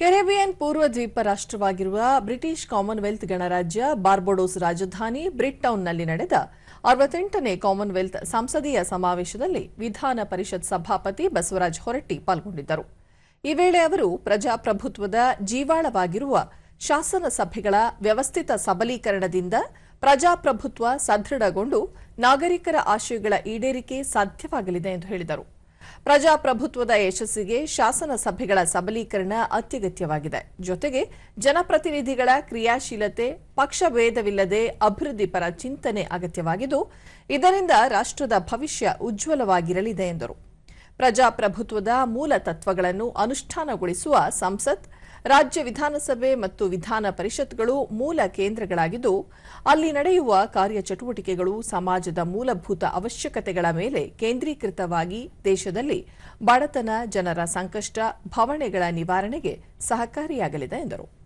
Caribbean ಪೂರ್ವ ದ್ವೀಪ ರಾಷ್ಟ್ರವಾಗಿರುವ ಬ್ರಿಟಿಷ್ ಕಾಮನ್ವೆಲ್ತ್ ಗಣರಾಜ್ಯ ಬಾರ್ಬಡೋಸ್ ರಾಜಧಾನಿ ಬ್ರಿಟ್ ಟೌನ್ನಲ್ಲಿ ನಡೆದ ಅರವತ್ತೆಂಟನೇ ಕಾಮನ್ವೆಲ್ತ್ ಸಂಸದೀಯ ಸಮಾವೇಶದಲ್ಲಿ ವಿಧಾನ ಪರಿಷತ್ ಸಭಾಪತಿ ಬಸವರಾಜ್ ಹೊರಟ್ಟಿ ಪಾಲ್ಗೊಂಡಿದ್ದರು. ಈ ವೇಳೆ ಅವರು ಪ್ರಜಾಪ್ರಭುತ್ವದ ಜೀವಾಳವಾಗಿರುವ ಶಾಸನ ಸಭೆಗಳ ವ್ಯವಸ್ಥಿತ ಸಬಲೀಕರಣದಿಂದ ಪ್ರಜಾಪ್ರಭುತ್ವ ಸದೃಢಗೊಂಡು ನಾಗರಿಕರ ಆಶಯಗಳ ಈಡೇರಿಕೆ ಸಾಧ್ಯವಾಗಲಿದೆ ಎಂದು ಹೇಳಿದರು. ಪ್ರಜಾಪ್ರಭುತ್ವದ ಯಶಸ್ಸಿಗೆ ಶಾಸನ ಸಭೆಗಳ ಸಬಲೀಕರಣ ಅತ್ಯಗತ್ಯವಾಗಿದೆ. ಜೊತೆಗೆ ಜನಪ್ರತಿನಿಧಿಗಳ ಕ್ರಿಯಾಶೀಲತೆ ಪಕ್ಷಭೇದವಿಲ್ಲದೆ ಅಭಿವೃದ್ಧಿಪರ ಚಿಂತನೆ ಅಗತ್ಯವಾಗಿದ್ದು, ಇದರಿಂದ ರಾಷ್ಟ್ರದ ಭವಿಷ್ಯ ಉಜ್ವಲವಾಗಿರಲಿದೆ ಎಂದರು. ಪ್ರಜಾಪ್ರಭುತ್ವದ ಮೂಲ ತತ್ವಗಳನ್ನು ಅನುಷ್ಠಾನಗೊಳಿಸುವ ಸಂಸತ್ ರಾಜ್ಯ ವಿಧಾನಸಭೆ ಮತ್ತು ವಿಧಾನ ಪರಿಷತ್ಗಳು ಮೂಲ ಕೇಂದ್ರಗಳಾಗಿದ್ದು, ಅಲ್ಲಿ ನಡೆಯುವ ಕಾರ್ಯಚಟುವಟಿಕೆಗಳು ಸಮಾಜದ ಮೂಲಭೂತ ಅವಶ್ಯಕತೆಗಳ ಮೇಲೆ ಕೇಂದ್ರೀಕೃತವಾಗಿ ದೇಶದಲ್ಲಿ ಬಡತನ, ಜನರ ಸಂಕಷ್ಟ ಭವಣೆಗಳ ನಿವಾರಣೆಗೆ ಸಹಕಾರಿಯಾಗಲಿದೆ ಎಂದರು.